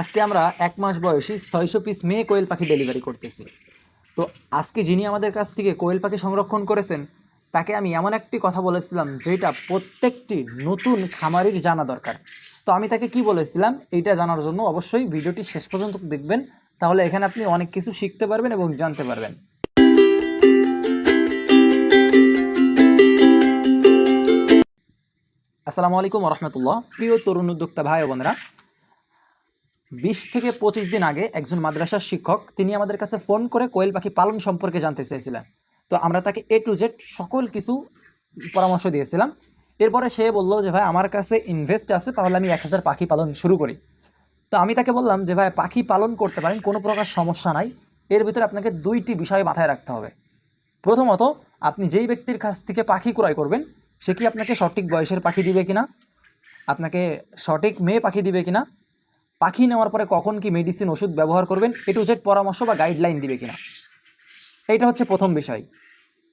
আজকে আমরা এক মাস বয়সী ছয়শো পিস মেয়ে কোয়েল পাখি ডেলিভারি করতেছি। তো আজকে যিনি আমাদের কাছ থেকে কোয়েল পাখি সংরক্ষণ করেছেন, তাকে আমি এমন একটি কথা বলেছিলাম, যেটা প্রত্যেকটি নতুন খামারির জানা দরকার। তো আমি তাকে কি বলেছিলাম, এইটা জানার জন্য অবশ্যই ভিডিওটি শেষ পর্যন্ত দেখবেন, তাহলে এখানে আপনি অনেক কিছু শিখতে পারবেন এবং জানতে পারবেন। আসসালামু আলাইকুম রহমতুল্লাহ। প্রিয় তরুণ উদ্যোক্তা ভাই বোনেরা বিশ থেকে পঁচিশ দিন আগে একজন মাদ্রাসার শিক্ষক, তিনি আমাদের কাছে ফোন করে কোয়েল পাখি পালন সম্পর্কে জানতে চেয়েছিলেন। তো আমরা তাকে এ টু জেড সকল কিছু পরামর্শ দিয়েছিলাম। এরপরে সে বলল যে, ভাই, আমার কাছে ইনভেস্ট আছে, তাহলে আমি এক হাজার পাখি পালন শুরু করি। তো আমি তাকে বললাম যে, ভাই, পাখি পালন করতে পারেন, কোনো প্রকার সমস্যা নাই। এর ভিতরে আপনাকে দুইটি বিষয় মাথায় রাখতে হবে। প্রথমত, আপনি যেই ব্যক্তির কাছ থেকে পাখি ক্রয় করবেন, সে কি আপনাকে সঠিক বয়সের পাখি দিবে কিনা? আপনাকে সঠিক মেয়ে পাখি দিবে কিনা? পাখি নেওয়ার পরে কখন কি মেডিসিন ওষুধ ব্যবহার করবেন, এ টু জেড পরামর্শ বা গাইডলাইন দিবে কিনা? এইটা হচ্ছে প্রথম বিষয়।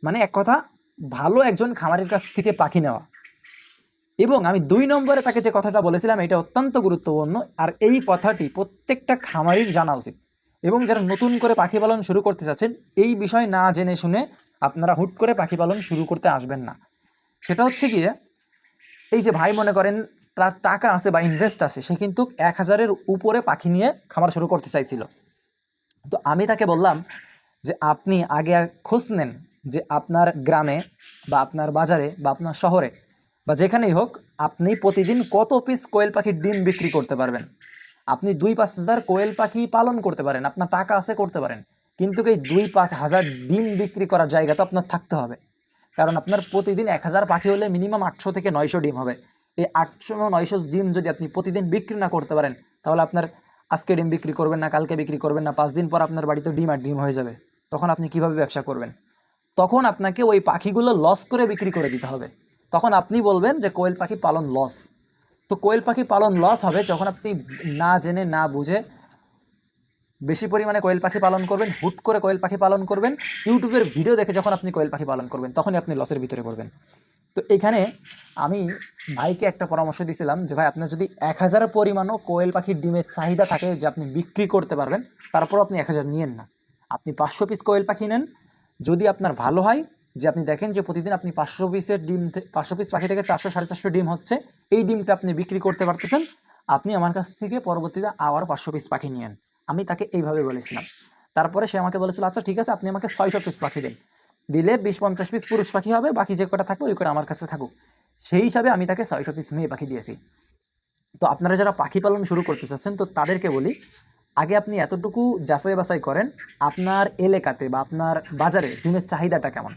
মানে এক কথা, ভালো একজন খামারের কাছ থেকে পাখি নেওয়া। এবং আমি দুই নম্বরে তাকে যে কথাটা বলেছিলাম, এটা অত্যন্ত গুরুত্বপূর্ণ, আর এই কথাটি প্রত্যেকটা খামারির জানা উচিত। এবং যারা নতুন করে পাখি পালন শুরু করতে চাচ্ছেন, এই বিষয় না জেনে শুনে আপনারা হুট করে পাখি পালন শুরু করতে আসবেন না। সেটা হচ্ছে গিয়ে, এই যে ভাই মনে করেন তার টাকা আছে বা ইনভেস্ট আছে, সে কিন্তু এক হাজারের উপরে পাখি নিয়ে খামার শুরু করতে চাইছিল। তো আমি তাকে বললাম যে, আপনি আগে খোঁজ নেন যে আপনার গ্রামে বা আপনার বাজারে বা আপনার শহরে বা যেখানেই হোক, আপনি প্রতিদিন কত পিস কোয়েল পাখির ডিম বিক্রি করতে পারবেন? আপনি দুই পাঁচ হাজার কোয়েল পাখি পালন করতে পারেন, আপনার টাকা আছে করতে পারেন। কিন্তু এই দুই পাঁচ হাজার ডিম বিক্রি করার জায়গা তো আপনার থাকতে হবে। কারণ আপনার প্রতিদিন এক হাজার পাখি হলে মিনিমাম আটশো থেকে নয়শো ডিম হবে। এই আটশো নয়শো ডিম যদি আপনি প্রতিদিন বিক্রি না করতে পারেন, তাহলে আপনার আজকে ডিম বিক্রি করবেন না, কালকে বিক্রি করবেন না, পাঁচ দিন পর আপনার বাড়িতে ডিম আর ডিম হয়ে যাবে। তখন আপনি কীভাবে ব্যবসা করবেন? তখন আপনাকে ওই পাখিগুলো লস করে বিক্রি করে দিতে হবে। তখন আপনি বলবেন যে, কোয়েল পাখি পালন লস তো কোয়েল পাখি পালন লস হবে যখন আপনি না জেনে, না বুঝে বেশি পরিমাণে কোয়েল পাখি পালন করবেন, হুট করে কোয়েল পাখি পালন করবেন। ইউটিউবের ভিডিও দেখে যখন আপনি কোয়েল পাখি পালন করবেন, তখনই আপনি লসের ভিতরে পড়বেন। তো এখানে আমি ভাইকে একটা পরামর্শ দিয়েছিলাম যে, ভাই, আপনার যদি এক হাজার পরিমাণও কোয়েল পাখির ডিমের চাহিদা থাকে যে, আপনি বিক্রি করতে পারবেন তারপর আপনি এক হাজার নিয়েন না। আপনি পাঁচশো পিস কোয়েল পাখি নেন। যদি আপনার ভালো হয়, যে, আপনি দেখেন যে, প্রতিদিন আপনি পাঁচশো পিসের ডিম পাঁচশো পিস পাখি থেকে চারশো, সাড়ে চারশো ডিম হচ্ছে, এই ডিমটা আপনি বিক্রি করতে পারতেছেন। আপনি আমার কাছ থেকে পরবর্তীতে আবার পাঁচশো পিস পাখি নিয়েন। আমি তাকে এইভাবে বলেছিলাম। তারপরে সে আমাকে বলেছিল আচ্ছা ঠিক আছে, আপনি আমাকে ছয়শো পিস পাখি দিন। দিলে বিশ পঞ্চাশ পিস পুরুষ পাখি হবে, বাকি যে কটা থাকবে ওই কটা আমার কাছে থাকুক। সেই হিসাবে আমি তাকে ছয়শো পিস মেয়ে পাখি দিয়েছি। তো আপনারা যারা পাখি পালন শুরু করতে চাচ্ছেন, তো তাদেরকে বলি, আগে আপনি এতটুকু যাচাই বাছাই করেন, আপনার এলাকাতে বা আপনার বাজারে ডিমের চাহিদাটা কেমন?